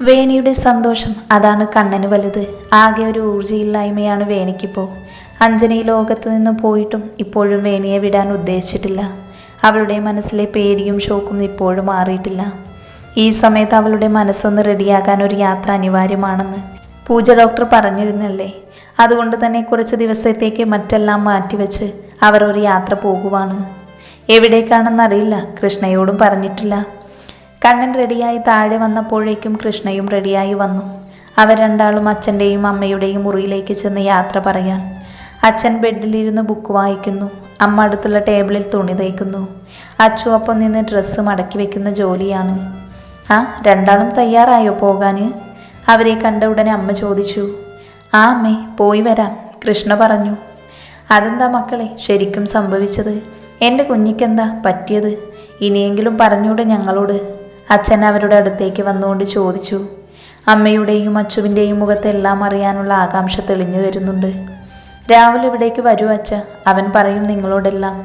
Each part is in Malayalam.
വേണിയുടെ സന്തോഷം അതാണ് കണ്ണന് വലുത്. ആകെ ഒരു ഊർജയില്ലായ്മയാണ് വേണിക്കിപ്പോൾ അഞ്ജന ഈ ലോകത്ത് നിന്ന് പോയിട്ടും ഇപ്പോഴും വേണിയെ വിടാൻ ഉദ്ദേശിച്ചിട്ടില്ല. അവളുടെ മനസ്സിലെ പേടിയും ഷോക്കും ഇപ്പോഴും മാറിയിട്ടില്ല. ഈ സമയത്ത് അവളുടെ മനസ്സൊന്ന് റെഡിയാക്കാൻ ഒരു യാത്ര അനിവാര്യമാണെന്ന് പൂജ ഡോക്ടർ പറഞ്ഞിരുന്നല്ലേ? അതുകൊണ്ട് തന്നെ കുറച്ച് ദിവസത്തേക്ക് മറ്റെല്ലാം മാറ്റിവെച്ച് അവർ ഒരു യാത്ര പോകുവാണ്. എവിടേക്കാണെന്നറിയില്ല കൃഷ്ണയോടും പറഞ്ഞിട്ടില്ല. കണ്ണൻ റെഡിയായി താഴെ വന്നപ്പോഴേക്കും കൃഷ്ണയും റെഡിയായി വന്നു. അവർ രണ്ടാളും അച്ഛന്റെയും അമ്മയുടെയും മുറിയിലേക്ക് ചെന്ന് യാത്ര പറയാൻ. അച്ഛൻ ബെഡിലിരുന്ന് ബുക്ക് വായിക്കുന്നു. അമ്മ അടുത്തുള്ള ടേബിളിൽ തുണി തയ്ക്കുന്നു അച്ചു ഒപ്പം നിന്ന് ഡ്രസ്സ് മടക്കി വെക്കുന്ന ജോലിയാണ്. ആ രണ്ടാളും തയ്യാറായോ പോകാൻ അവരെ കണ്ട ഉടനെ അമ്മ ചോദിച്ചു. ആ അമ്മേ പോയി വരാം കൃഷ്ണ പറഞ്ഞു. അതെന്താ മക്കളെ ശരിക്കും സംഭവിച്ചത്? എന്റെ കുഞ്ഞിക്കെന്താ പറ്റിയത്? ഇനിയെങ്കിലും പറഞ്ഞൂടെ ഞങ്ങളോട്. അച്ഛൻ അവരുടെ അടുത്തേക്ക് വന്നുകൊണ്ട് ചോദിച്ചു അമ്മയുടെയും അച്ചുവിന്റെയും മുഖത്തെല്ലാം അറിയാനുള്ള ആകാംക്ഷ തെളിഞ്ഞു വരുന്നുണ്ട്. രാവിലെ ഇവിടേക്ക് വരൂ അച്ഛ അവൻ പറയും നിങ്ങളോടെല്ലാം.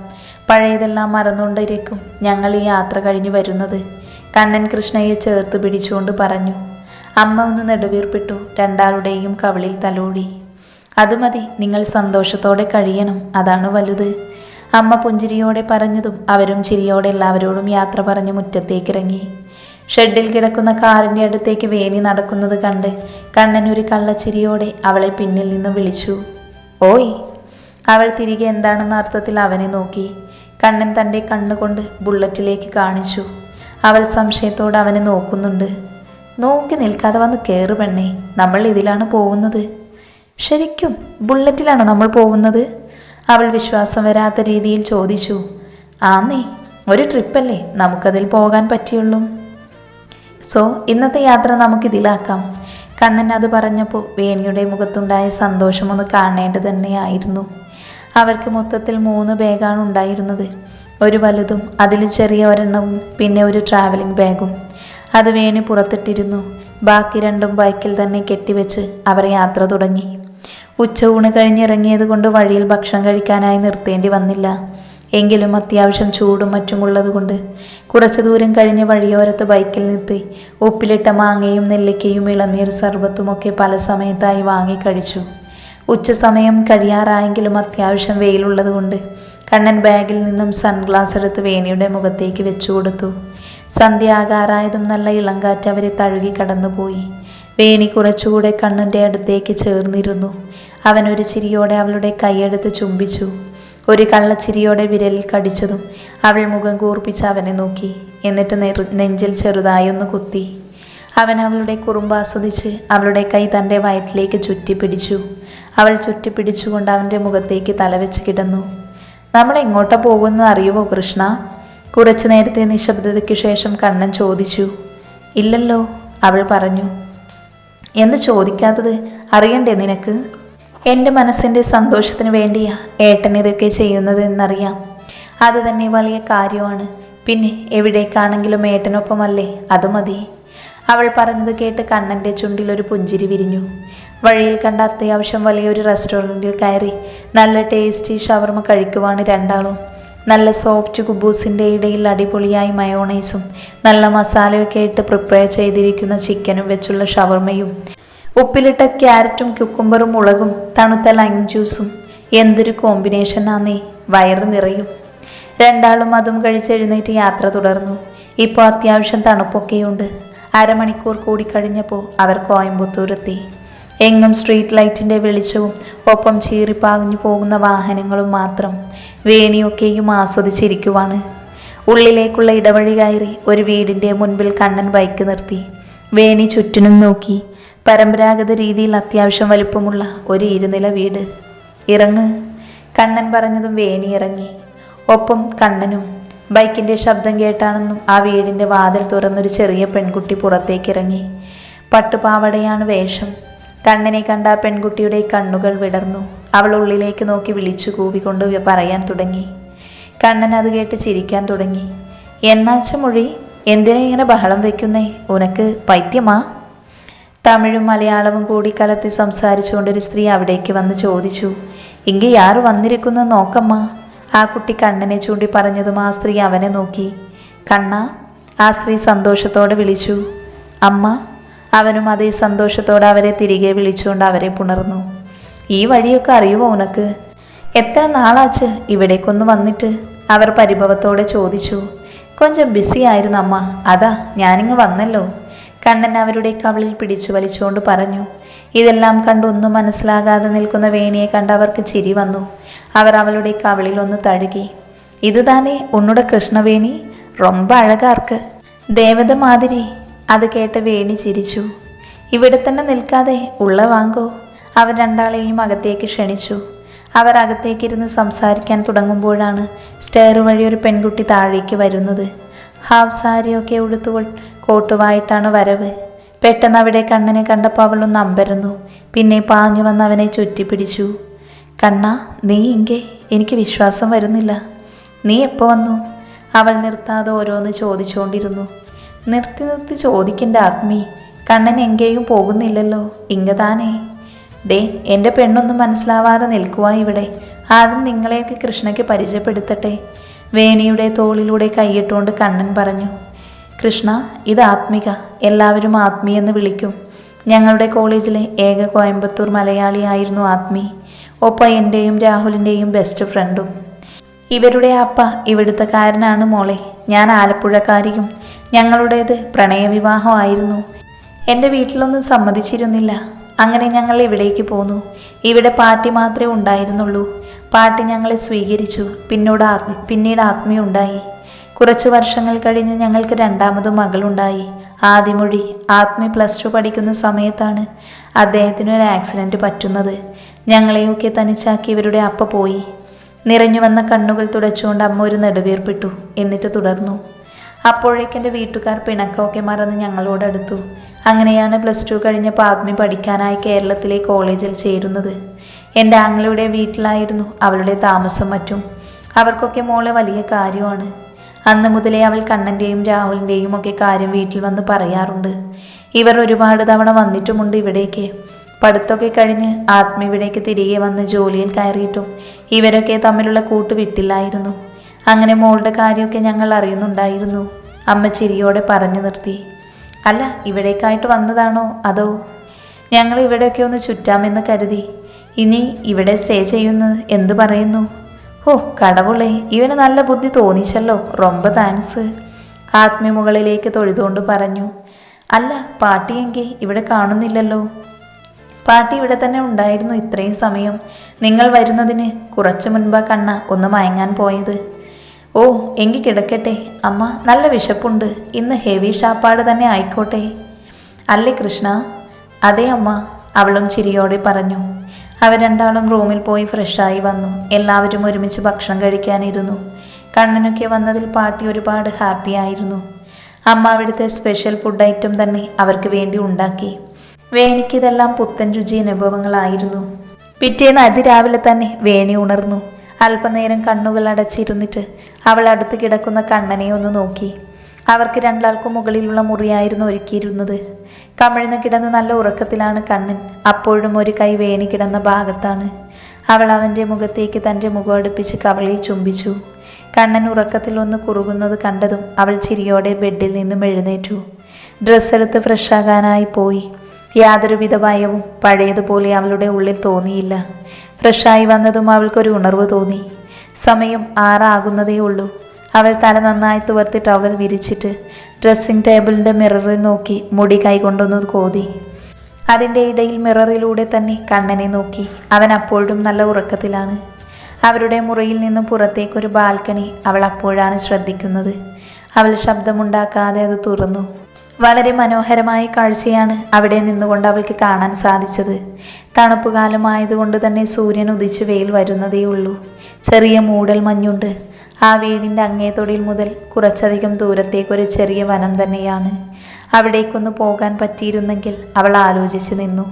പഴയതെല്ലാം മറന്നുകൊണ്ടിരിക്കും ഞങ്ങൾ ഈ യാത്ര കഴിഞ്ഞു വരുന്നത്. കണ്ണൻ കൃഷ്ണയെ ചേർത്ത് പിടിച്ചുകൊണ്ട് പറഞ്ഞു അമ്മ ഒന്ന് നെടുവീർപ്പിട്ടു രണ്ടാളുടെയും കവിളിൽ തലോടി. അത് മതി നിങ്ങൾ സന്തോഷത്തോടെ കഴിയണം അതാണ് വലുത്. അമ്മ പുഞ്ചിരിയോടെ പറഞ്ഞതും അവരും ചിരിയോടെ എല്ലാവരോടും യാത്ര പറഞ്ഞ് മുറ്റത്തേക്കിറങ്ങി. ഷെഡിൽ കിടക്കുന്ന കാറിന്റെ അടുത്തേക്ക് വേണി നടക്കുന്നത് കണ്ട് കണ്ണൻ ഒരു കള്ളച്ചിരിയോടെ അവളെ പിന്നിൽ നിന്ന് വിളിച്ചു. ഓയ്. അവൾ തിരികെ എന്താണെന്ന അർത്ഥത്തിൽ അവനെ നോക്കി. കണ്ണൻ തന്റെ കണ്ണുകൊണ്ട് ബുള്ളറ്റിലേക്ക് കാണിച്ചു. അവൾ സംശയത്തോടെ അവനെ നോക്കുന്നുണ്ട്. നോക്കി നിൽക്കാതെ വന്ന് കയറ് പെണ്ണേ നമ്മൾ ഇതിലാണ് പോകുന്നത്. ശരിക്കും ബുള്ളറ്റിലാണോ നമ്മൾ പോകുന്നത്? അവൾ വിശ്വാസം വരാത്ത രീതിയിൽ ചോദിച്ചു. ആന്നേ ഒരു ട്രിപ്പല്ലേ നമുക്കതിൽ പോകാൻ പറ്റിയുള്ളൂ. സോ ഇന്നത്തെ യാത്ര നമുക്കിതിലാക്കാം. കണ്ണൻ അത് പറഞ്ഞപ്പോൾ വേണിയുടെ മുഖത്തുണ്ടായ സന്തോഷമൊന്ന് കാണേണ്ടത് തന്നെയായിരുന്നു. അവർക്ക് മൊത്തത്തിൽ മൂന്ന് ബാഗാണ് ഉണ്ടായിരുന്നത്. ഒരു വലുതും അതിൽ ചെറിയ ഒരെണ്ണവും പിന്നെ ഒരു ട്രാവലിംഗ് ബാഗും അത് വേണി പുറത്തിട്ടിരുന്നു. ബാക്കി രണ്ടും ബൈക്കിൽ തന്നെ കെട്ടിവെച്ച് അവർ യാത്ര തുടങ്ങി. ഉച്ചയൂണ് കഴിഞ്ഞിറങ്ങിയത് കൊണ്ട് വഴിയിൽ ഭക്ഷണം കഴിക്കാനായി നിർത്തേണ്ടി വന്നില്ല. എങ്കിലും അത്യാവശ്യം ചൂടും മറ്റുമുള്ളതുകൊണ്ട് കുറച്ചു ദൂരം കഴിഞ്ഞ് വഴിയോരത്ത് ബൈക്കിൽ നിർത്തി. ഉപ്പിലിട്ട മാങ്ങയും നെല്ലിക്കയും ഇളനീർ സർബത്തുമൊക്കെ പല സമയത്തായി വാങ്ങി കഴിച്ചു. ഉച്ച സമയം കഴിയാറായെങ്കിലും അത്യാവശ്യം വെയിലുള്ളതുകൊണ്ട് കണ്ണൻ ബാഗിൽ നിന്നും സൺഗ്ലാസ് എടുത്ത് വേണിയുടെ മുഖത്തേക്ക് വെച്ചു കൊടുത്തു. സന്ധ്യ ആകാറായതും നല്ല ഇളങ്കാറ്റ് അവരെ തഴുകി കടന്നുപോയി. വേണി കുറച്ചുകൂടെ കണ്ണന്റെ അടുത്തേക്ക് ചേർന്നിരുന്നു. അവൻ ഒരു ചിരിയോടെ അവളുടെ കൈയെടുത്ത് ചുംബിച്ചു. ഒരു കള്ളച്ചിരിയോടെ വിരലിൽ കടിച്ചതും അവൾ മുഖം കൂർപ്പിച്ച് അവനെ നോക്കി. എന്നിട്ട് നെഞ്ചിൽ ചെറുതായി ഒന്ന് കുത്തി. അവൻ അവളുടെ കുറുമ്പ് ആസ്വദിച്ച് അവളുടെ കൈ തന്റെ വയറ്റിലേക്ക് ചുറ്റിപ്പിടിച്ചു. അവൾ ചുറ്റിപ്പിടിച്ചുകൊണ്ട് അവന്റെ മുഖത്തേക്ക് തലവെച്ച് കിടന്നു. നമ്മൾ എങ്ങോട്ടാ പോകുന്നത് അറിയുമോ കൃഷ്ണ? കുറച്ചു നേരത്തെ നിശബ്ദതയ്ക്ക് ശേഷം കണ്ണൻ ചോദിച്ചു. ഇല്ലല്ലോ അവൾ പറഞ്ഞു. എന്ന് ചോദിക്കാത്തത് അറിയണ്ടേ നിനക്ക്? എന്റെ മനസ്സിന്റെ സന്തോഷത്തിന് വേണ്ടിയാ ഏട്ടൻ ഇതൊക്കെ ചെയ്യുന്നത് എന്നറിയാം അത് തന്നെ വലിയ കാര്യമാണ്. പിന്നെ എവിടേക്കാണെങ്കിലും ഏട്ടനൊപ്പമല്ലേ? അത് മതി. അവൾ പറഞ്ഞത് കേട്ട് കണ്ണന്റെ ചുണ്ടിലൊരു പുഞ്ചിരി വിരിഞ്ഞു. വഴിയിൽ കണ്ട അത്യാവശ്യം വലിയൊരു റെസ്റ്റോറന്റിൽ കയറി നല്ല ടേസ്റ്റി ഷവർമ കഴിക്കുവാണ് രണ്ടാളും. നല്ല സോഫ്റ്റ് കുബൂസിന്റെ ഇടയിൽ അടിപൊളിയായി മയോണൈസും നല്ല മസാലയൊക്കെ ഇട്ട് പ്രിപ്പയർ ചെയ്തിരിക്കുന്ന ചിക്കനും വെച്ചുള്ള ഷവർമയും ഉപ്പിലിട്ട ക്യാരറ്റും ക്യുക്കുംബറും മുളകും തണുത്ത ലൈം ജ്യൂസും എന്തൊരു കോമ്പിനേഷനാന്നേ വയറ് നിറയും. രണ്ടാളും അതും കഴിച്ച് എഴുന്നേറ്റ് യാത്ര തുടർന്നു. ഇപ്പോൾ അത്യാവശ്യം തണുപ്പൊക്കെയുണ്ട്. അരമണിക്കൂർ കൂടി കഴിഞ്ഞപ്പോൾ അവർ കോയമ്പത്തൂരെത്തി. എങ്ങും സ്ട്രീറ്റ് ലൈറ്റിന്റെ വെളിച്ചവും ഒപ്പം ചീറിപ്പാഞ്ഞു പോകുന്ന വാഹനങ്ങളും മാത്രം വേണിയൊക്കെയും ആസ്വദിച്ചിരിക്കുവാണ്. ഉള്ളിലേക്കുള്ള ഇടവഴി കയറി ഒരു വീടിന്റെ മുൻപിൽ കണ്ണൻ ബൈക്ക് നിർത്തി. വേണി ചുറ്റിനും നോക്കി. പരമ്പരാഗത രീതിയിൽ അത്യാവശ്യം വലിപ്പമുള്ള ഒരു ഇരുനില വീട്. ഇറങ്ങ്. കണ്ണൻ പറഞ്ഞതും വേണി ഇറങ്ങി. ഒപ്പം കണ്ണനും. ബൈക്കിന്റെ ശബ്ദം കേട്ടാണെന്നും ആ വീടിന്റെ വാതിൽ തുറന്നൊരു ചെറിയ പെൺകുട്ടി പുറത്തേക്ക് ഇറങ്ങി പട്ടുപാവടയാണ് വേഷം. കണ്ണനെ കണ്ട ആ പെൺകുട്ടിയുടെ കണ്ണുകൾ വിടർന്നു. അവൾ ഉള്ളിലേക്ക് നോക്കി വിളിച്ചു കൂവിക്കൊണ്ട് പറയാൻ തുടങ്ങി. കണ്ണൻ അത് കേട്ട് ചിരിക്കാൻ തുടങ്ങി. എന്നാച്ച മൊഴി എന്തിനാ ഇങ്ങനെ ബഹളം വെക്കുന്നേ? ഉനക്ക് പൈത്യമാ? തമിഴും മലയാളവും കൂടി കലർത്തി സംസാരിച്ചുകൊണ്ടൊരു സ്ത്രീ അവിടേക്ക് വന്ന് ചോദിച്ചു ഇങ്ങി യാറ് വന്നിരിക്കുന്ന നോക്കമ്മ. ആ കുട്ടി കണ്ണനെ ചൂണ്ടി പറഞ്ഞതും ആ സ്ത്രീ അവനെ നോക്കി. കണ്ണ ആ സ്ത്രീ സന്തോഷത്തോടെ വിളിച്ചു. അമ്മ അവനും അതേ സന്തോഷത്തോടെ അവരെ തിരികെ വിളിച്ചുകൊണ്ട് അവരെ പുണർന്നു. ഈ വഴിയൊക്കെ അറിയുമോ ഉനക്ക്? എത്ര നാളാച്ച് ഇവിടേക്കൊന്ന് വന്നിട്ട്? അവർ പരിഭവത്തോടെ ചോദിച്ചു. കൊഞ്ചം ബിസി ആയിരുന്നു അമ്മ. അതാ ഞാനിങ്ങ് വന്നല്ലോ. കണ്ണൻ അവരുടെ കവളിൽ പിടിച്ചു വലിച്ചുകൊണ്ട് പറഞ്ഞു ഇതെല്ലാം കണ്ടൊന്നും മനസ്സിലാകാതെ നിൽക്കുന്ന വേണിയെ കണ്ട് അവർക്ക് ചിരി വന്നു. അവർ അവളുടെ കവളിൽ ഒന്ന് തഴുകി ഇത് താനേ ഉണ്ണുടെ കൃഷ്ണവേണി റൊമ്പ അഴകാർക്ക്. ദേവത മാതിരി. അത് കേട്ട വേണി ചിരിച്ചു ഇവിടെ തന്നെ നിൽക്കാതെ ഉള്ള വാങ്കോ? അവർ രണ്ടാളെയും അകത്തേക്ക് ക്ഷണിച്ചു. അവർ അകത്തേക്കിരുന്ന് സംസാരിക്കാൻ തുടങ്ങുമ്പോഴാണ് സ്റ്റെയർ വഴി ഒരു പെൺകുട്ടി താഴേക്ക് വരുന്നത്. ഹാഫ് സാരിയൊക്കെ ഉടുത്തുകൊണ്ട് കോട്ടുവായിട്ടാണ് വരവ്. പെട്ടെന്ന് അവിടെ കണ്ണനെ കണ്ടപ്പോൾ അവളൊന്ന് അമ്പരന്നു. പിന്നെ പാഞ്ഞു വന്ന് അവനെ ചുറ്റിപ്പിടിച്ചു. കണ്ണ നീ ഇങ്കെ എനിക്ക് വിശ്വാസം വരുന്നില്ല. നീ എപ്പോൾ വന്നു? അവൾ നിർത്താതെ ഓരോന്ന് ചോദിച്ചുകൊണ്ടിരുന്നു. നിർത്തി നിർത്തി ചോദിക്കണ്ട ആത്മീ. കണ്ണൻ എങ്കേയും പോകുന്നില്ലല്ലോ. ഇങ്ങ താനേ ദേ എന്റെ പെണ്ണൊന്നും മനസ്സിലാവാതെ നിൽക്കുക ഇവിടെ. ആദ്യം നിങ്ങളെയൊക്കെ കൃഷ്ണയ്ക്ക് പരിചയപ്പെടുത്തട്ടെ. വേണിയുടെ തോളിലൂടെ കൈയിട്ടുകൊണ്ട് കണ്ണൻ പറഞ്ഞു. കൃഷ്ണ ഇത് ആത്മിക. എല്ലാവരും ആത്മി എന്ന് വിളിക്കും. ഞങ്ങളുടെ കോളേജിലെ ഏക കോയമ്പത്തൂർ മലയാളിയായിരുന്നു ആത്മി. ഒപ്പം എന്റെയും രാഹുലിന്റെയും ബെസ്റ്റ് ഫ്രണ്ടും ഇവരുടെ അപ്പ ഇവിടുത്തെക്കാരനാണ് മോളെ. ഞാൻ ആലപ്പുഴക്കാരിയും. ഞങ്ങളുടേത് പ്രണയവിവാഹമായിരുന്നു എന്റെ വീട്ടിലൊന്നും സമ്മതിച്ചിരുന്നില്ല. അങ്ങനെ ഞങ്ങൾ ഇവിടേക്ക് പോന്നു. ഇവിടെ പാട്ടി മാത്രമേ ഉണ്ടായിരുന്നുള്ളൂ. പാട്ടി ഞങ്ങളെ സ്വീകരിച്ചു. പിന്നോട് ആത്മ പിന്നീട് ആത്മീയ ഉണ്ടായി. കുറച്ച് വർഷങ്ങൾ കഴിഞ്ഞ് ഞങ്ങൾക്ക് രണ്ടാമത് മകളുണ്ടായി. ആദ്യമൊഴി ആത്മി പ്ലസ് ടു പഠിക്കുന്ന സമയത്താണ് അദ്ദേഹത്തിന് ഒരു ആക്സിഡന്റ് പറ്റുന്നത്. ഞങ്ങളെയൊക്കെ തനിച്ചാക്കി ഇവരുടെ അപ്പ പോയി. നിറഞ്ഞു വന്ന കണ്ണുകൾ തുടച്ചുകൊണ്ട് അമ്മ ഒരു നെടുവേർപ്പിട്ടു. എന്നിട്ട് തുടർന്നു. അപ്പോഴേക്ക് എന്റെ വീട്ടുകാർ പിണക്കമൊക്കെ മറന്ന് ഞങ്ങളോടടുത്തു അങ്ങനെയാണ് പ്ലസ് ടു കഴിഞ്ഞപ്പോൾ ആത്മി പഠിക്കാനായി കേരളത്തിലെ കോളേജിൽ ചേരുന്നത്. എന്റെ ആങ്ങളുടെ വീട്ടിലായിരുന്നു അവളുടെ താമസം മറ്റും. അവർക്കൊക്കെ മോളെ വലിയ കാര്യമാണ്. അന്ന് മുതലേ അവൾ കണ്ണന്റെയും രാഹുലിന്റെയും ഒക്കെ കാര്യം വീട്ടിൽ വന്ന് പറയാറുണ്ട്. ഇവർ ഒരുപാട് തവണ വന്നിട്ടുമുണ്ട് ഇവിടേക്ക്. പഠിത്തമൊക്കെ കഴിഞ്ഞ് ആത്മ ഇവിടേക്ക് തിരികെ വന്ന് ജോലിയിൽ കയറിയിട്ടും ഇവരൊക്കെ തമ്മിലുള്ള കൂട്ട് വിട്ടില്ലായിരുന്നു. അങ്ങനെ മോളുടെ കാര്യമൊക്കെ ഞങ്ങൾ അറിയുന്നുണ്ടായിരുന്നു. അമ്മ ചിരിയോടെ പറഞ്ഞു നിർത്തി. അല്ല ഇവിടേക്കായിട്ട് വന്നതാണോ? അതോ ഞങ്ങൾ ഇവിടെയൊക്കെ ഒന്ന് ചുറ്റാമെന്ന് കരുതി. ഇനി ഇവിടെ സ്റ്റേ ചെയ്യുന്നത് എന്ത് പറയുന്നു? ഓ കടവുളെ ഇവന് നല്ല ബുദ്ധി തോന്നിച്ചല്ലോ റൊമ്പ താങ്ക്സ് ആത്മീയമുകളിലേക്ക് തൊഴുതുകൊണ്ട് പറഞ്ഞു അല്ല പാട്ടിയെങ്കിൽ ഇവിടെ കാണുന്നില്ലല്ലോ. പാട്ടി ഇവിടെ തന്നെ ഉണ്ടായിരുന്നു ഇത്രയും സമയം. നിങ്ങൾ വരുന്നതിന് കുറച്ച് മുൻപാ കണ്ണ ഒന്ന് മയങ്ങാൻ പോയത്. ഓ എങ്കിൽ കിടക്കട്ടെ. അമ്മ നല്ല വിശപ്പുണ്ട്. ഇന്ന് ഹെവി ഷാപ്പാട് തന്നെ ആയിക്കോട്ടെ. അല്ലേ കൃഷ്ണ? അതെ അമ്മ അവളും ചിരിയോടെ പറഞ്ഞു. അവർ രണ്ടാളും റൂമിൽ പോയി ഫ്രഷായി വന്നു. എല്ലാവരും ഒരുമിച്ച് ഭക്ഷണം കഴിക്കാനിരുന്നു. കണ്ണനൊക്കെ വന്നതിൽ പാട്ടി ഒരുപാട് ഹാപ്പി ആയിരുന്നു. അമ്മ അവിടുത്തെ സ്പെഷ്യൽ ഫുഡ് ഐറ്റം തന്നെ അവർക്ക് വേണ്ടി ഉണ്ടാക്കി. വേണിക്ക് ഇതെല്ലാം പുത്തൻ രുചി അനുഭവങ്ങളായിരുന്നു. പിറ്റേന്ന് അതിരാവിലെ തന്നെ വേണി ഉണർന്നു. അല്പനേരം കണ്ണുകൾ അടച്ചിരുന്നിട്ട് അവൾ അടുത്ത് കിടക്കുന്ന കണ്ണനെ ഒന്ന് നോക്കി. അവർക്ക് രണ്ടാൾക്കും മുകളിലുള്ള മുറിയായിരുന്നു ഒരുക്കിയിരുന്നത്. കമിഴ്ന്ന് കിടന്ന് നല്ല ഉറക്കത്തിലാണ് കണ്ണൻ. അപ്പോഴും ഒരു കൈ വേണി കിടന്ന ഭാഗത്താണ്. അവൾ അവന്റെ മുഖത്തേക്ക് തന്റെ മുഖം അടുപ്പിച്ച് കവളിൽ ചുംബിച്ചു. കണ്ണൻ ഉറക്കത്തിൽ ഒന്ന് കുറുകുന്നത് കണ്ടതും അവൾ ചിരിയോടെ ബെഡിൽ നിന്നും എഴുന്നേറ്റു. ഡ്രസ്സ് എടുത്ത് ഫ്രഷാകാനായി പോയി. യാതൊരുവിധ ഭയവും പഴയതുപോലെ അവളുടെ ഉള്ളിൽ തോന്നിയില്ല. ഫ്രഷായി വന്നതും അവൾക്കൊരു ഉണർവ് തോന്നി. സമയം ആറാകുന്നതേ ഉള്ളൂ അവൾ തല നന്നായി തുവർത്തി ടവൽ വിരിച്ചിട്ട് ഡ്രസ്സിംഗ് ടേബിളിന്റെ മിററിൽ നോക്കി മുടി കൈകൊണ്ടൊന്ന് കോതി. അതിന്റെ ഇടയിൽ മിററിലൂടെ തന്നെ കണ്ണനെ നോക്കി. അവൻ അപ്പോഴും നല്ല ഉറക്കത്തിലാണ്. അവരുടെ മുറിയിൽ നിന്ന് പുറത്തേക്കൊരു ബാൽക്കണി അവൾ അപ്പോഴാണ് ശ്രദ്ധിക്കുന്നത്. അവൾ ശബ്ദമുണ്ടാക്കാതെ അത് തുറന്നു. വളരെ മനോഹരമായ കാഴ്ചയാണ് അവിടെ നിന്നുകൊണ്ട് അവൾക്ക് കാണാൻ സാധിച്ചത്. തണുപ്പ് കാലമായതുകൊണ്ട് തന്നെ സൂര്യൻ ഉദിച്ച് വെയിൽ വരുന്നതേയുള്ളൂ. ചെറിയ മൂടൽ മഞ്ഞുണ്ട്. ആ വീടിന്റെ അങ്ങേതൊടിയിൽ മുതൽ കുറച്ചധികം ദൂരത്തേക്കൊരു ചെറിയ വനം തന്നെയാണ്. അവിടേക്കൊന്ന് പോകാൻ പറ്റിയിരുന്നെങ്കിൽ അവൾ ആലോചിച്ച് നിന്നു.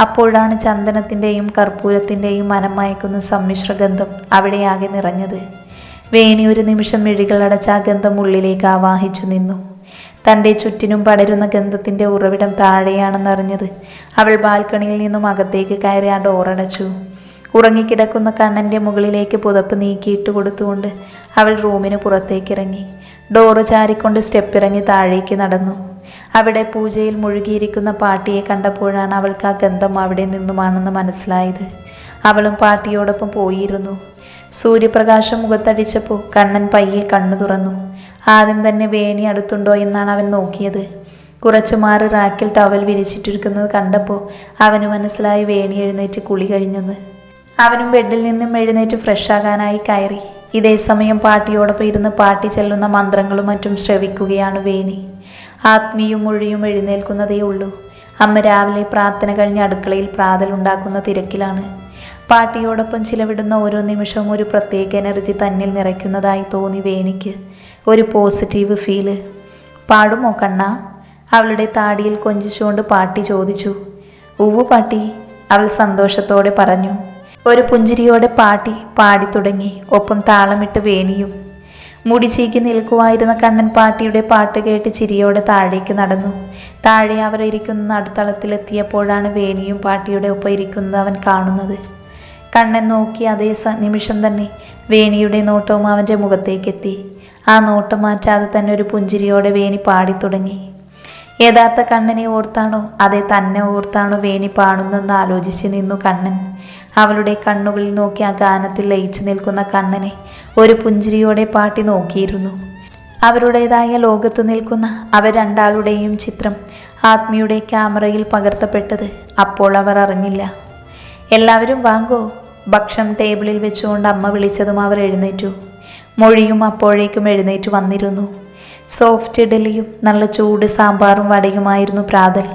അപ്പോഴാണ് ചന്ദനത്തിന്റെയും കർപ്പൂരത്തിന്റെയും മനമയക്കുന്ന സമ്മിശ്രഗന്ധം അവിടെയാകെ നിറഞ്ഞത്. വേണി ഒരു നിമിഷം മിഴികളടച്ച ആ ഗന്ധം ഉള്ളിലേക്ക് ആവാഹിച്ചു നിന്നു. തന്റെ ചുറ്റിനും പടരുന്ന ഗന്ധത്തിന്റെ ഉറവിടം താഴെയാണെന്നറിഞ്ഞത് അവൾ ബാൽക്കണിയിൽ നിന്നും അകത്തേക്ക് കയറി ആ ഡോറടച്ചു. ഉറങ്ങിക്കിടക്കുന്ന കണ്ണന്റെ മുകളിലേക്ക് പുതപ്പ് നീക്കിയിട്ട് കൊടുത്തുകൊണ്ട് അവൾ റൂമിന് പുറത്തേക്കിറങ്ങി. ഡോറ് ചാരിക്കൊണ്ട് സ്റ്റെപ്പ് ഇറങ്ങി താഴേക്ക് നടന്നു. അവിടെ പൂജയിൽ മുഴുകിയിരിക്കുന്ന പാട്ടിയെ കണ്ടപ്പോഴാണ് അവൾക്ക് ആ ഗന്ധം അവിടെ നിന്നുമാണെന്ന് മനസ്സിലായത്. അവളും പാട്ടിയോടൊപ്പം പോയിരുന്നു. സൂര്യപ്രകാശം മുഖത്തടിച്ചപ്പോൾ കണ്ണൻ പയ്യെ കണ്ണു തുറന്നു. ആദ്യം തന്നെ വേണി അടുത്തുണ്ടോ എന്നാണ് അവൻ നോക്കിയത്. കുറച്ചു മാറി റാക്കിൽ ടവൽ വിരിച്ചിട്ടിരിക്കുന്നത് കണ്ടപ്പോൾ അവന് മനസ്സിലായി വേണി എഴുന്നേറ്റ് കുളി കഴിഞ്ഞത് അവനും ബെഡിൽ നിന്നും എഴുന്നേറ്റ് ഫ്രഷ് ആകാനായി കയറി. ഇതേ സമയം പാട്ടിയോടൊപ്പം ഇരുന്ന് പാട്ടി ചെല്ലുന്ന മന്ത്രങ്ങളും മറ്റും ശ്രവിക്കുകയാണ് വേണി. ആത്മീയും മൊഴിയും എഴുന്നേൽക്കുന്നതേ ഉള്ളൂ. അമ്മ രാവിലെ പ്രാർത്ഥന കഴിഞ്ഞ് അടുക്കളയിൽ പ്രാതലുണ്ടാക്കുന്ന തിരക്കിലാണ്. പാട്ടിയോടൊപ്പം ചിലവിടുന്ന ഓരോ നിമിഷവും ഒരു പ്രത്യേക എനർജി തന്നിൽ നിറയ്ക്കുന്നതായി തോന്നി വേണിക്ക്. ഒരു പോസിറ്റീവ് ഫീൽ പാടുമോ കണ്ണ? അവളുടെ താടിയിൽ കൊഞ്ചിച്ചുകൊണ്ട് പാട്ടി ചോദിച്ചു. ഉവ്വു പാട്ടി അവൾ സന്തോഷത്തോടെ പറഞ്ഞു. ഒരു പുഞ്ചിരിയോടെ പാട്ടി പാടി തുടങ്ങി ഒപ്പം താളമിട്ട് വേണിയും. മുടി ചീക്കി നിൽക്കുവായിരുന്ന കണ്ണൻ പാട്ടിയുടെ പാട്ട് കേട്ട് ചിരിയോടെ താഴേക്ക് നടന്നു. താഴെ അവർ ഇരിക്കുന്ന നടുത്തളത്തിലെത്തിയപ്പോഴാണ് വേണിയും പാട്ടിയുടെ ഒപ്പം ഇരിക്കുന്നത് അവൻ കാണുന്നത്. കണ്ണൻ നോക്കി അതേ നിമിഷം തന്നെ വേണിയുടെ നോട്ടവും അവന്റെ മുഖത്തേക്കെത്തി. ആ നോട്ടം മാറ്റാതെ തന്നെ ഒരു പുഞ്ചിരിയോടെ വേണി പാടി തുടങ്ങി യഥാർത്ഥ കണ്ണനെ ഓർത്താണോ? അതേ തന്നെ ഓർത്താണോ വേണി പാടുന്നെന്ന് ആലോചിച്ച് നിന്നു കണ്ണൻ. അവളുടെ കണ്ണുകളിൽ നോക്കി ആ ഗാനത്തിൽ ലയിച്ചു നിൽക്കുന്ന കണ്ണനെ ഒരു പുഞ്ചിരിയോടെ പാട്ടി നോക്കിയിരുന്നു. അവരുടേതായ ലോകത്ത് നിൽക്കുന്ന അവർ രണ്ടാളുടെയും ചിത്രം ആത്മിയുടെ ക്യാമറയിൽ പകർത്തപ്പെട്ടത് അപ്പോൾ അവർ അറിഞ്ഞില്ല. എല്ലാവരും വാങ്ങോ ഭക്ഷണം ടേബിളിൽ വെച്ചുകൊണ്ട് അമ്മ വിളിച്ചതും അവർ എഴുന്നേറ്റു. മൊഴിയും അപ്പോഴേക്കും എഴുന്നേറ്റ് വന്നിരുന്നു. സോഫ്റ്റ് ഇഡലിയും നല്ല ചൂട് സാമ്പാറും വടയുമായിരുന്നു പ്രാതൽ.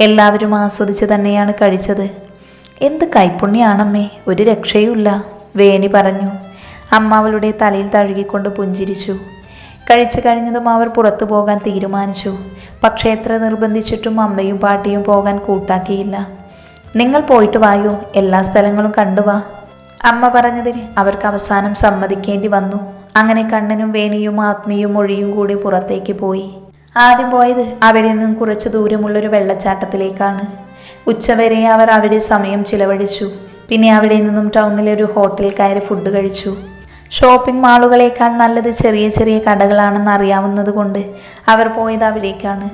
എല്ലാവരും ആസ്വദിച്ച് തന്നെയാണ് കഴിച്ചത്. എന്ത് കൈപ്പുണ്യാണമ്മേ? ഒരു രക്ഷയുമില്ല. വേണി പറഞ്ഞു. അമ്മ അവളുടെ തലയിൽ തഴുകിക്കൊണ്ട് പുഞ്ചിരിച്ചു. കഴിച്ചു കഴിഞ്ഞതും അവർ പുറത്തു പോകാൻ തീരുമാനിച്ചു. പക്ഷേ എത്ര നിർബന്ധിച്ചിട്ടും അമ്മയും പാട്ടിയും പോകാൻ കൂട്ടാക്കിയില്ല. നിങ്ങൾ പോയിട്ട് വായോ? എല്ലാ സ്ഥലങ്ങളും കണ്ടുവാ അമ്മ പറഞ്ഞതിന് അവർക്ക് അവസാനം സമ്മതിക്കേണ്ടി വന്നു. അങ്ങനെ കണ്ണനും വേണിയും ആത്മീയും മൊഴിയും കൂടി പുറത്തേക്ക് പോയി. ആദ്യം പോയത് അവിടെ നിന്നും കുറച്ച് ദൂരമുള്ളൊരു വെള്ളച്ചാട്ടത്തിലേക്കാണ്. ഉച്ചവരെ അവർ അവിടെ സമയം ചിലവഴിച്ചു. പിന്നെ അവിടെ നിന്നും ടൗണിലെ ഒരു ഹോട്ടലിൽ കയറി ഫുഡ് കഴിച്ചു. ഷോപ്പിംഗ് മാളുകളേക്കാൾ നല്ലത് ചെറിയ ചെറിയ കടകളാണെന്ന് അറിയാവുന്നത് കൊണ്ട് അവർ പോയത് അവിടേക്കാണ്.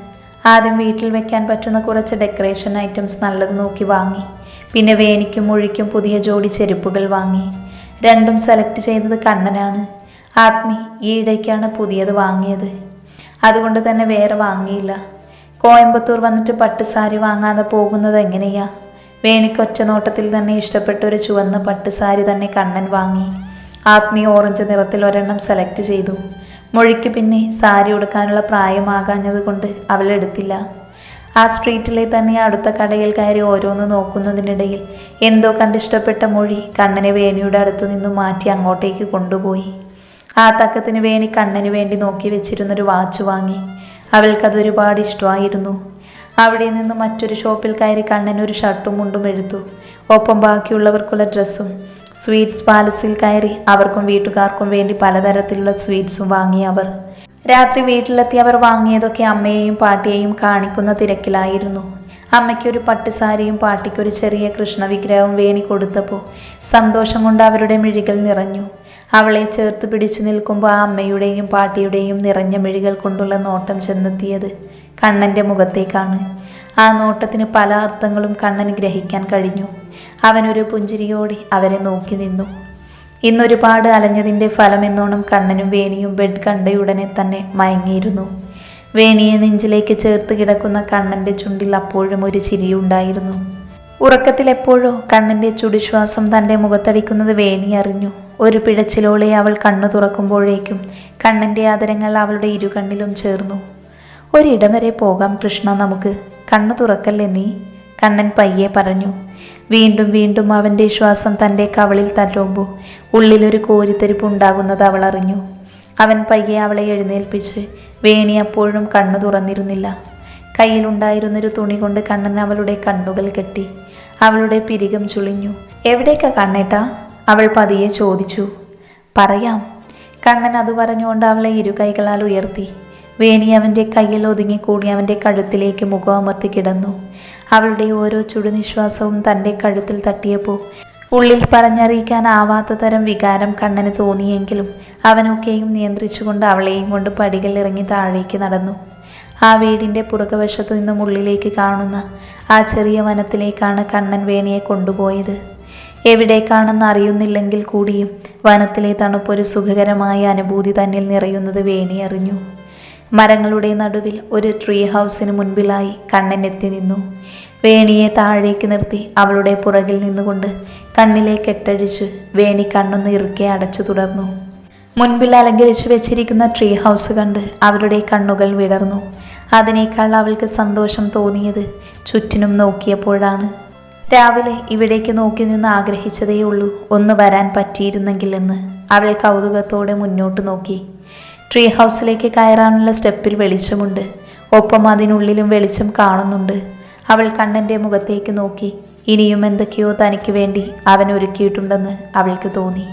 ആദ്യം വീട്ടിൽ വെക്കാൻ പറ്റുന്ന കുറച്ച് ഡെക്കറേഷൻ ഐറ്റംസ് നല്ലത് നോക്കി വാങ്ങി. പിന്നെ വേനിക്കും മൊഴിക്കും പുതിയ ജോഡി ചെരുപ്പുകൾ വാങ്ങി. രണ്ടും സെലക്ട് ചെയ്തത് കണ്ണനാണ്. ആത്മി ഈയിടയ്ക്കാണ് പുതിയത് വാങ്ങിയത്. അതുകൊണ്ട് തന്നെ വേറെ വാങ്ങിയില്ല. കോയമ്പത്തൂർ വന്നിട്ട് പട്ടുസാരി വാങ്ങാതെ പോകുന്നത് എങ്ങനെയാ? വേണിക്ക് ഒറ്റ നോട്ടത്തിൽ തന്നെ ഇഷ്ടപ്പെട്ട ഒരു ചുവന്ന പട്ടുസാരി തന്നെ കണ്ണൻ വാങ്ങി. ആത്മീയ ഓറഞ്ച് നിറത്തിൽ ഒരെണ്ണം സെലക്ട് ചെയ്തു. മൊഴിക്ക് പിന്നെ സാരി ഉടുക്കാനുള്ള പ്രായമാകാഞ്ഞത് കൊണ്ട് അവൾ എടുത്തില്ല. ആ സ്ട്രീറ്റിലെ തന്നെ അടുത്ത കടയിൽ കയറി ഓരോന്ന് നോക്കുന്നതിനിടയിൽ എന്തോ കണ്ടിഷ്ടപ്പെട്ട മൊഴി കണ്ണനെ വേണിയുടെ അടുത്ത് നിന്നും മാറ്റി അങ്ങോട്ടേക്ക് കൊണ്ടുപോയി. ആ തക്കത്തിന് വേണി കണ്ണന് വേണ്ടി നോക്കി വെച്ചിരുന്നൊരു വാച്ച് വാങ്ങി. അവൾക്കത് ഒരുപാട് ഇഷ്ടമായിരുന്നു. അവിടെ നിന്ന് മറ്റൊരു ഷോപ്പിൽ കയറി കണ്ണൻ ഒരു ഷർട്ടും മുണ്ടും എടുത്തു. ഒപ്പം ബാക്കിയുള്ളവർക്കുള്ള ഡ്രസ്സും സ്വീറ്റ്സ് പാലസിൽ കയറി അവർക്കും വീട്ടുകാർക്കും വേണ്ടി പലതരത്തിലുള്ള സ്വീറ്റ്സും വാങ്ങി അവർ. രാത്രി വീട്ടിലെത്തി അവർ വാങ്ങിയതൊക്കെ അമ്മയെയും പാട്ടിയെയും കാണിക്കുന്ന തിരക്കിലായിരുന്നു. അമ്മയ്ക്കൊരു പട്ടുസാരിയും പാട്ടിക്കൊരു ചെറിയ കൃഷ്ണവിഗ്രഹവും വേണി കൊടുത്തപ്പോൾ സന്തോഷം കൊണ്ട് അവരുടെ മിഴികൾ നിറഞ്ഞു. അവളെ ചേർത്ത് പിടിച്ചു നിൽക്കുമ്പോൾ ആ അമ്മയുടെയും പാട്ടിയുടെയും നിറഞ്ഞ മിഴികൾ കൊണ്ടുള്ള നോട്ടം ചെന്നെത്തിയത് കണ്ണന്റെ മുഖത്തേക്കാണ്. ആ നോട്ടത്തിന് പല അർത്ഥങ്ങളും കണ്ണന് ഗ്രഹിക്കാൻ കഴിഞ്ഞു. അവനൊരു പുഞ്ചിരിയോടെ അവരെ നോക്കി നിന്നു. ഇന്നൊരുപാട് അലഞ്ഞതിന്റെ ഫലമെന്നോണം കണ്ണനും വേണിയും ബെഡ് കണ്ടയുടനെ തന്നെ മയങ്ങിയിരുന്നു. വേണിയെ നെഞ്ചിലേക്ക് ചേർത്ത് കിടക്കുന്ന കണ്ണന്റെ ചുണ്ടിൽ അപ്പോഴും ഒരു ചിരിയുണ്ടായിരുന്നു. ഉറക്കത്തിലെപ്പോഴോ കണ്ണന്റെ ചുടിശ്വാസം തന്റെ മുഖത്തടിക്കുന്നത് വേണി അറിഞ്ഞു. ഒരു പിഴച്ചിലോളെ അവൾ കണ്ണു തുറക്കുമ്പോഴേക്കും കണ്ണന്റെ ആദരങ്ങൾ അവളുടെ ഇരുകണ്ണിലും ചേർന്നു. ഒരിടം വരെ പോകാം കൃഷ്ണ നമുക്ക്. കണ്ണു തുറക്കല്ലേ നീ? കണ്ണൻ പയ്യെ പറഞ്ഞു. വീണ്ടും വീണ്ടും അവന്റെ ശ്വാസം തന്റെ കവളിൽ തല്ലുമ്പോൾ ഉള്ളിലൊരു കോരിത്തെരിപ്പ് ഉണ്ടാകുന്നത് അവൾ അറിഞ്ഞു. അവൻ പയ്യെ അവളെ എഴുന്നേൽപ്പിച്ച് വേണി അപ്പോഴും കണ്ണു തുറന്നിരുന്നില്ല. കയ്യിലുണ്ടായിരുന്നൊരു തുണി കൊണ്ട് കണ്ണൻ അവളുടെ കണ്ണുകൾ കെട്ടി അവളുടെ പിരികം ചുളിഞ്ഞു. എവിടേക്കാ കണ്ണേട്ടാ? അവൾ പതിയെ ചോദിച്ചു പറയാം. കണ്ണൻ അത് പറഞ്ഞുകൊണ്ട് അവളെ ഇരുകൈകളാൽ ഉയർത്തി. വേണി അവന്റെ കയ്യിൽ ഒതുങ്ങിക്കൂടി അവന്റെ കഴുത്തിലേക്ക് മുഖമർത്തി കിടന്നു. അവളുടെ ഓരോ ചുടുനിശ്വാസവും തന്റെ കഴുത്തിൽ തട്ടിയപ്പോൾ ഉള്ളിൽ പറഞ്ഞറിയിക്കാനാവാത്ത തരം വികാരം കണ്ണന് തോന്നിയെങ്കിലും അവനൊക്കെയും നിയന്ത്രിച്ചുകൊണ്ട് അവളെയും കൊണ്ട് പടികൾ ഇറങ്ങി താഴേക്ക് നടന്നു. ആ വീടിന്റെ പുറകുവശത്തു നിന്നും ഉള്ളിലേക്ക് കാണുന്ന ആ ചെറിയ വനത്തിലേക്കാണ് കണ്ണൻ വേണിയെ കൊണ്ടുപോയത്. എവിടേക്കാണെന്ന് അറിയുന്നില്ലെങ്കിൽ കൂടിയും വനത്തിലെ തണുപ്പൊരു സുഖകരമായ അനുഭൂതി തന്നിൽ നിറയുന്നത് വേണി അറിഞ്ഞു. മരങ്ങളുടെ നടുവിൽ ഒരു ട്രീ ഹൗസിന് മുൻപിലായി കണ്ണൻ എത്തി നിന്നു. വേണിയെ താഴേക്ക് നിർത്തി അവളുടെ പുറകിൽ നിന്നുകൊണ്ട് കണ്ണിലെ കെട്ടഴിച്ച് വേണി കണ്ണൊന്ന് ഇറുക്കെ അടച്ചു തുടർന്നു. മുൻപിൽ അലങ്കരിച്ചു വെച്ചിരിക്കുന്ന ട്രീ ഹൗസ് കണ്ട് അവരുടെ കണ്ണുകൾ വിടർന്നു. അതിനേക്കാൾ അവൾക്ക് സന്തോഷം തോന്നിയത് ചുറ്റിനും നോക്കിയപ്പോഴാണ്. രാവിലെ ഇവിടേക്ക് നോക്കി നിന്ന് ആഗ്രഹിച്ചതേ ഉള്ളൂ ഒന്ന് വരാൻ പറ്റിയിരുന്നെങ്കിൽ എന്ന് അവൾ കൗതുകത്തോടെ മുന്നോട്ട് നോക്കി. ട്രീ ഹൗസിലേക്ക് കയറാനുള്ള സ്റ്റെപ്പിൽ വെളിച്ചമുണ്ട്. ഒപ്പം അതിനുള്ളിലും വെളിച്ചം കാണുന്നുണ്ട്. അവൾ കണ്ണന്റെ മുഖത്തേക്ക് നോക്കി. ഇനിയും എന്തൊക്കെയോ തനിക്ക് വേണ്ടി അവൻ ഒരുക്കിയിട്ടുണ്ടെന്ന് അവൾക്ക് തോന്നി.